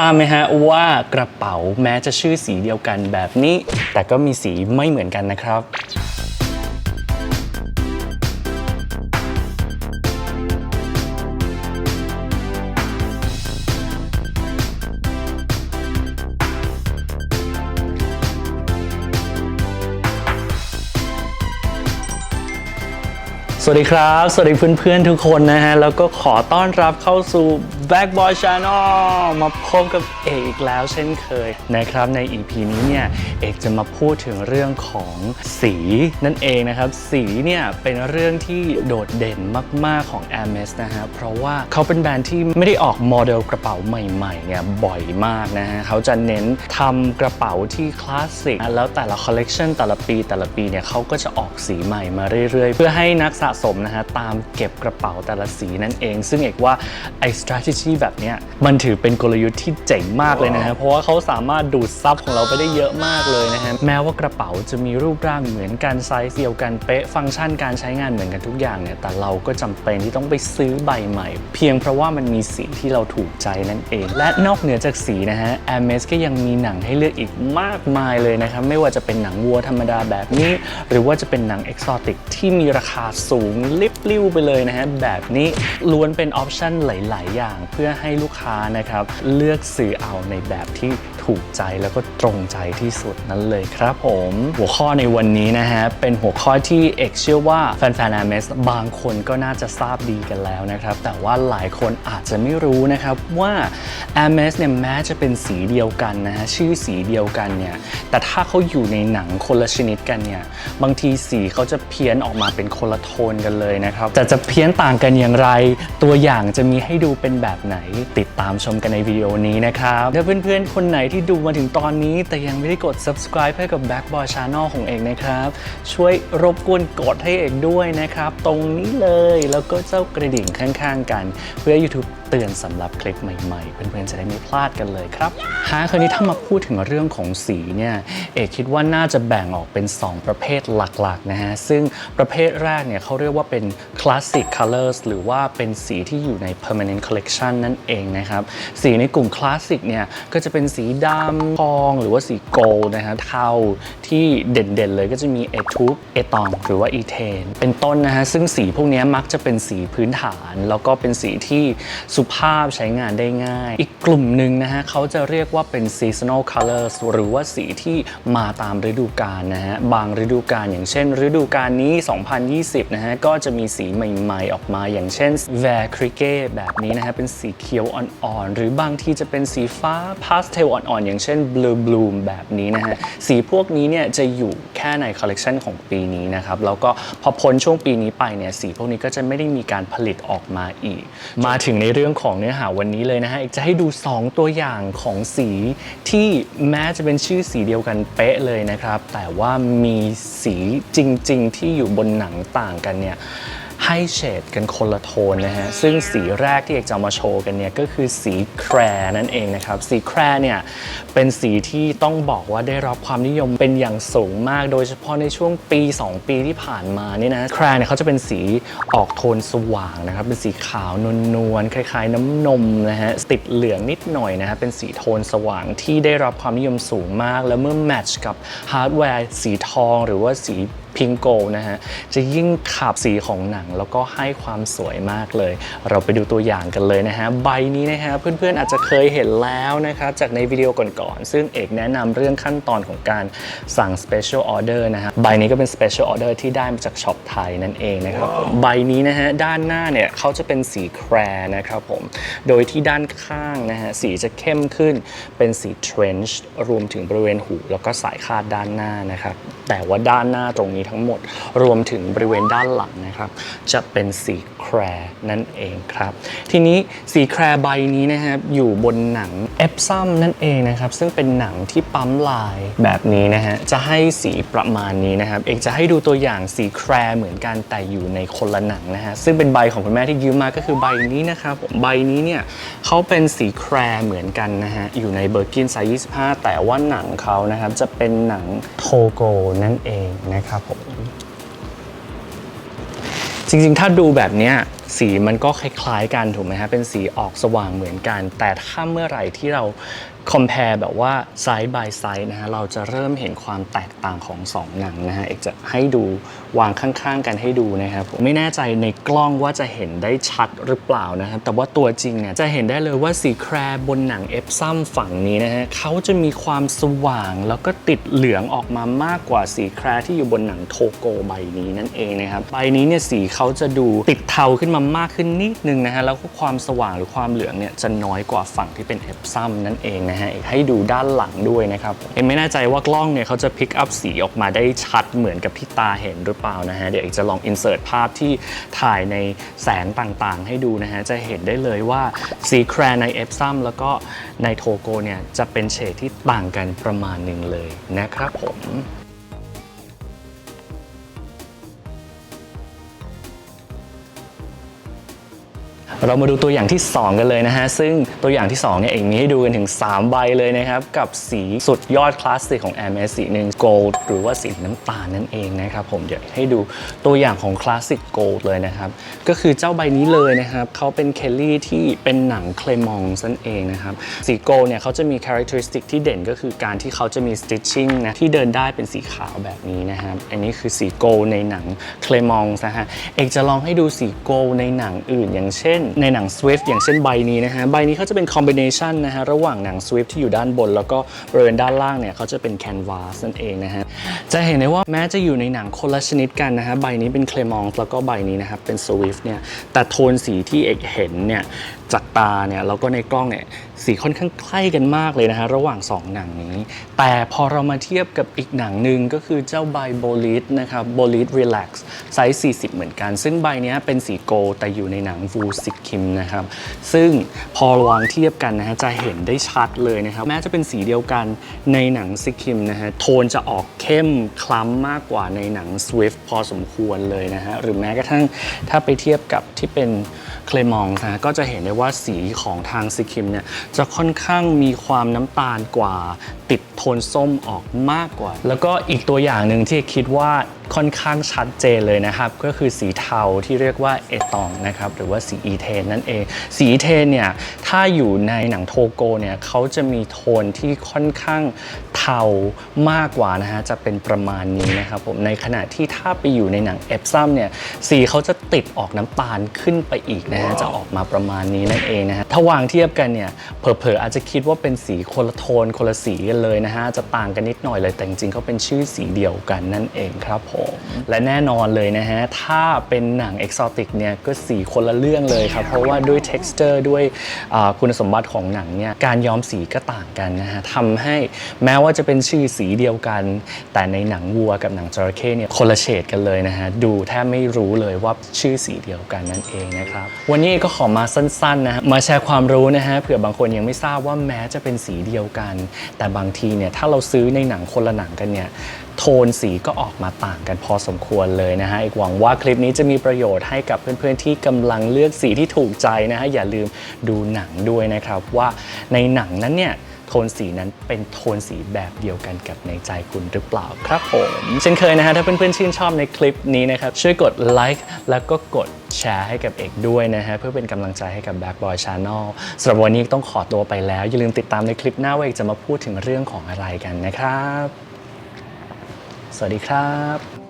ทราบไหมฮะว่ากระเป๋าแม้จะชื่อสีเดียวกันแบบนี้ แต่ก็มีสีไม่เหมือนกันนะครับ สวัสดีครับ สวัสดีเพื่อนๆทุกคนนะฮะ แล้วก็ขอต้อนรับเข้าสู่ Back Boy Channel มาพบกับเอกอีกแล้วเช่นเคยนะครับใน EP นี้เนี่ยเอกจะมาพูดถึงเรื่องของสีนั่นเองนะครับ สีเนี่ยเป็นเรื่องที่โดดเด่นมาก ๆ ของ Hermes นะฮะเพราะว่าเขาเป็นแบรนด์ที่ไม่ได้ออกโมเดลกระเป๋าใหม่ๆเนี่ยบ่อยมากนะฮะเขาจะเน้นทำกระเป๋าที่คลาสสิกแล้วแต่ละคอลเลกชันแต่ละปีแต่ละปีเนี่ยเขาก็จะออกสีใหม่มาเรื่อย ๆ เพื่อให้นักสะสมนะฮะตามเก็บกระเป๋าแต่ละสีนั่นเอง ซึ่งเอกว่าไอ้ strategy แบบเนี้ยมันถือเป็นกลยุทธ์ที่เจ๋งมากเลยนะฮะเพราะว่าเขาสามารถดูดซับของเราไปได้เยอะมากเลยนะฮะแม้ว่ากระเป๋าจะมีรูปร่างเหมือนกันไซส์เดียวกันเป๊ะฟังก์ชันการใช้งานเหมือนกันทุกอย่างเนี่ยแต่เราก็จำเป็นที่ต้องไปซื้อใบใหม่ เพียงเพราะว่ามันมีสีที่เราถูกใจนั่นเอง และนอกเหนือจากสีนะฮะ Hermes ก็ยังมีหนังให้เลือกอีกมากมายเลยนะครับไม่ว่าจะเป็นหนังวัวธรรมดาแบบนี้ หรือว่าจะเป็นหนังเอกซอติกที่มีราคาสูงลิบลิ่วไปเลยนะฮะแบบนี้ล้วนเป็นออปชันหลาย ๆ อย่างเพื่อให้ลูกค้านะครับเลือกซื้อเอาในแบบที่ถูกใจแล้วก็ตรงใจที่สุดนั้นเลยครับผม หัวข้อในวันนี้นะฮะเป็นหัวข้อที่เอกเชื่อว่าแฟนๆ Hermes บางคนก็น่าจะทราบดีกันแล้วนะครับ แต่ว่าหลายคนอาจจะไม่รู้นะครับว่า Hermes เนี่ยแม้จะเป็นสีเดียวกันนะฮะชื่อสีเดียวกันเนี่ยแต่ถ้าเขาอยู่ในหนังคนละชนิดกันเนี่ยบางทีสีเขาจะเพี้ยนออกมาเป็นคนละโทนกันเลยนะครับแต่จะเพี้ยนต่างกันอย่างไร ตัวอย่างจะมีให้ดูเป็นแบบไหน ติดตามชมกันในวิดีโอนี้นะครับ ถ้าเพื่อนๆ คนไหนที่ดูมาถึงตอนนี้ แต่ยังไม่ได้กด subscribe ให้กับ Back Boy Channel ของเอกนะครับ ช่วยรบกวนกดให้เอกด้วยนะครับ ตรงนี้เลยแล้วก็เจ้ากระดิ่งข้างๆกัน เพื่อ YouTube เตือนสำหรับคลิปใหม่ๆ เพื่อนๆจะได้ไม่พลาดกันเลยครับฮะคราวนี้ถ้ามาพูดถึงเรื่องของสีเนี่ยเอกคิดว่าน่าจะแบ่งออกเป็น 2 ประเภทหลักๆนะฮะซึ่งประเภทแรกเนี่ยเขาเรียกว่าเป็น classic colors หรือว่าเป็นสีที่อยู่ใน permanent collection นั่นเองนะครับสีในกลุ่มคลาสสิกเนี่ยก็จะเป็นสีดำทองหรือว่าสีโกล์นะฮะเทาที่เด่นๆเลยก็จะมีเอทูปเอตองหรือว่าอีเทนเป็นต้นนะฮะซึ่งสีพวกนี้มักจะเป็นสีพื้นฐาน แล้วก็เป็นสีที่สุภาพใช้งานได้ง่าย อีกกลุ่มหนึ่งนะฮะเขาจะเรียกว่าเป็น seasonal colors หรือว่าสีที่มาตามฤดูกาลนะฮะบางฤดูกาลอย่างเช่น ฤดูกาลนี้ 2020 นะฮะก็จะมีสีใหม่ๆ ออกมาอย่างเช่น v a c r i g e แบบนี้นะฮะเป็นสีเขียวอ่อนๆ หรือบางที่จะเป็นสีฟ้าพาสเทลอ่อนๆ อย่างเช่น blue bloom แบบนี้นะฮะสีพวกนี้เนี่ยจะอยู่แค่ในคอลเลกชันของปีนี้นะครับแล้วก็พอพ้นช่วงปีนี้ไปเนี่ยสีพวกนี้ก็จะไม่ได้มีการผลิตออกมาอีก มาถึงในเรื่องื่องของเนื้อหาวันนี้เลยนะฮะอีกจะให้ดู 2 ตัวอย่างของสีที่แม้จะเป็นชื่อสีเดียวกันเป๊ะเลยนะครับ แต่ว่ามีสีจริง ๆ ที่อยู่บนหนังต่างกันเนี่ย ให้เฉดกันคนละโทนนะฮะ ซึ่งสีแรกที่เอกจะมาโชว์กันเนี่ย ก็คือสีแครนั่นเองนะครับ สีแครเนี่ย เป็นสีที่ต้องบอกว่าได้รับความนิยมเป็นอย่างสูงมาก โดยเฉพาะในช่วงปี 2 ปีที่ผ่านมานี่นะ แครเนี่ยเขาจะเป็นสีออกโทนสว่างนะครับ เป็นสีขาวนวลๆคล้ายๆ น้ำนมนะฮะ ติดเหลืองนิดหน่อยนะฮะ เป็นสีโทนสว่างที่ได้รับความนิยมสูงมาก แล้วเมื่อแมทช์กับฮาร์ดแวร์สีทองหรือว่าสี พิงโกนะฮะจะยิ่งขับสีของหนังแล้วก็ให้ความสวยมากเลย เราไปดูตัวอย่างกันเลยนะฮะใบนี้นะฮะเพื่อนๆอาจจะเคยเห็นแล้วนะครับจากในวิดีโอก่อนๆซึ่งเอกแนะนำเรื่องขั้นตอนของการสั่ง special order นะฮะใบนี้ก็เป็น special order ที่ได้มาจากช็อปไทยนั่นเองนะครับใบนี้นะฮะด้านหน้าเนี่ยเขาจะเป็นสีแครนะครับผมโดยที่ด้านข้างนะฮะสีจะเข้มขึ้นเป็นสี trench รวมถึงบริเวณหู แล้วก็สายคาดด้านหน้านะครับแต่ว่าด้านหน้าตรงนี้ทั้งหมด รวมถึงบริเวณด้านหลังนะครับ จะเป็นสีแครนั่นเองครับ ทีนี้สีแครใบนี้นะครับอยู่บนหนังเอฟซัมนั่นเองนะครับ ซึ่งเป็นหนังที่ปั๊มลายแบบนี้นะฮะจะให้สีประมาณนี้นะครับ เอกจะให้ดูตัวอย่างสีแครเหมือนกันแต่อยู่ในคนละหนังนะฮะซึ่งเป็นใบของคุณแม่ที่ยืมมาก็คือใบนี้นะครับใบนี้เนี่ยเขาเป็นสีแครเหมือนกันนะฮะอยู่ในเบอร์กินไซส์25 แต่ว่าหนังเขานะครับจะเป็นหนังโทโกนั่นเองนะครับผมจริงๆ ถ้าดูแบบนี้สีมันก็คล้ายๆกันถูกไหมฮะ เป็นสีออกสว่างเหมือนกัน แต่ถ้าเมื่อไหร่ที่เรา compare แบบว่า side by side นะฮะเราจะเริ่มเห็นความแตกต่างของสองหนังนะฮะเอกจะให้ดูวางข้างๆ กันให้ดูนะครับผมไม่แน่ใจในกล้องว่าจะเห็นได้ชัดหรือเปล่านะครับแต่ว่าตัวจริงเนี่ยจะเห็นได้เลยว่าสีแครบนหนังเอฟซัมฝั่งนี้นะฮะเขาจะมีความสว่างแล้วก็ติดเหลืองออกมามากกว่าสีแครที่อยู่บนหนังโทโกใบนี้นั่นเองนะครับใบนี้เนี่ยสีเขาจะดูติดเทาขึ้นมามากขึ้นนิดนึงนะฮะแล้วก็ความสว่างหรือความเหลืองเนี่ยจะน้อยกว่าฝั่งที่เป็นเอฟซัมนั่นเองนะฮะให้ดูด้านหลังด้วยนะครับเอ็มไม่แน่ใจว่ากล้องเนี่ยเขาจะพิกอัพสีออกมาได้ชัดเหมือนกับที่ตาเห็นหรือเปล่านะฮะเดี๋ยวเอกจะลองอินเสิร์ตภาพที่ถ่ายในแสงต่างๆ ให้ดูนะฮะจะเห็นได้เลยว่าสีแคร์ในเอฟซัมแล้วก็ในโทโกเนี่ยจะเป็นเฉดที่ต่างกันประมาณหนึ่งเลยนะครับผม เรามาดูตัวอย่างที่ 2 กันเลยนะฮะ ซึ่งตัวอย่างที่2เนี่ยเองมีให้ดูกันถึง 3 ใบเลยนะครับ กับสีสุดยอดคลาสสิกของ a m a สีหนึ่ง Gold หรือว่าสีน้ำตาลนั่นเองนะครับผมเดี๋ยวให้ดูตัวอย่างของคลาสสิก Gold เลยนะครับ ก็คือเจ้าใบนี้เลยนะครับเขาเป็นเคลลี่ที่เป็นหนังเคลมองนั่นเองนะครับสี Gold เนี่ยเขาจะมี characteristic ที่เด่นก็คือการที่เขาจะมี stitching นะที่เดินได้เป็นสีขาวแบบนี้นะครับอันนี้คือสี Gold ในหนังเคลมองนะฮะเอกจะลองให้ดูสี Gold ในหนังอื่น อย่างเช่นในหนัง Swift อย่างเช่นใบนี้นะฮะ ใบนี้เขาจะเป็นคอมบิเนชันนะฮะ ระหว่างหนัง Swift ที่อยู่ด้านบน แล้วก็บริเวณด้านล่างเนี่ยเขาจะเป็นแคนวาสนั่นเองนะฮะ จะเห็นได้ว่าแม้จะอยู่ในหนังคนละชนิดกันนะฮะ ใบนี้เป็นเคลมองแล้วก็ใบนี้นะครับเป็น Swift เนี่ย แต่โทนสีที่เอกเห็นเนี่ยจากตาเนี่ยแล้วก็ในกล้องเนี่ยสีค่อนข้างใกล้กันมากเลยนะฮะระหว่าง 2 หนังนี้ แต่พอเรามาเทียบกับอีกหนังหนึ่งก็คือเจ้าใบโบลิสนะครับโบลิส Relax ไซส์ 40 เหมือนกัน ซึ่งใบนี้เป็นสีโกลด์แต่อยู่ในหนังฟูซิคิมนะครับซึ่งพอวางเทียบกันนะฮะจะเห็นได้ชัดเลยนะครับแม้จะเป็นสีเดียวกันในหนังซิคิมนะฮะโทนจะออกเข้มคล้ำมากกว่าในหนัง Swift พอสมควรเลยนะฮะหรือแม้กระทั่งถ้าไปเทียบกับที่เป็น เคลมองนะฮะก็จะเห็นได้ว่าสีของทางซิคิมเนี่ยจะค่อนข้างมีความน้ำตาลกว่า ติดโทนส้มออกมากกว่า แล้วก็อีกตัวอย่างหนึ่งที่คิดว่าค่อนข้างชัดเจนเลยนะครับ ก็คือสีเทาที่เรียกว่าเอตองนะครับหรือว่าสีอีเทนนั่นเอง สีอีเทนเนี่ยถ้าอยู่ในหนังโทโกเนี่ยเขาจะมีโทนที่ค่อนข้างเทามากกว่านะฮะจะเป็นประมาณนี้นะครับผมในขณะที่ถ้าไปอยู่ในหนังเอฟซัมเนี่ยสีเขาจะติดออกน้ำตาลขึ้นไปอีกนะฮะจะออกมาประมาณนี้นั่นเองนะฮะถ้าวางเทียบกันเนี่ยเผลอๆอาจจะคิดว่าเป็นสีคนละโทนคนละสีกันเลยนะฮะจะต่างกันนิดหน่อยเลยแต่จริงๆเขาเป็นชื่อสีเดียวกันนั่นเองครับผมและแน่นอนเลยนะฮะ ถ้าเป็นหนังเอกซอติกเนี่ยก็สีคนละเรื่องเลยครับ เพราะว่าด้วย texture ด้วยคุณสมบัติของหนังเนี่ยการย้อมสีก็ต่างกันนะฮะทำให้แม้ว่าจะเป็นชื่อสีเดียวกัน แต่ในหนังวัวกับหนังจระเข้เนี่ยคนละเฉดกันเลยนะฮะ ดูแทบไม่รู้เลยว่าชื่อสีเดียวกันนั่นเองนะครับ วันนี้ก็ขอมาสั้นๆนะฮะมาแชร์ความรู้นะฮะเผื่อบางคนยังไม่ทราบว่าแม้จะเป็นสีเดียวกัน แต่บางทีเนี่ยถ้าเราซื้อในหนังคนละหนังกันเนี่ย โทนสีก็ออกมาต่างกันพอสมควรเลยนะฮะอีกหวังว่าคลิปนี้จะมีประโยชน์ให้กับเพื่อนๆที่กำลังเลือกสีที่ถูกใจนะฮะอย่าลืมดูหนังด้วยนะครับว่าในหนังนั้นเนี่ยโทนสีนั้นเป็นโทนสีแบบเดียวกันกับในใจคุณหรือเปล่าครับผมเช่นเคยนะฮะถ้าเพื่อนๆชื่นชอบในคลิปนี้นะครับ ช่วยกดไลค์แล้วก็กดแชร์ให้กับเอกด้วยนะฮะ เพื่อเป็นกำลังใจให้กับ Black Boy Channel สำหรับวันนี้ต้องขอตัวไปแล้ว อย่าลืมติดตามในคลิปหน้าว่าเอกจะมาพูดถึงเรื่องของอะไรกันนะครับ สวัสดีครับ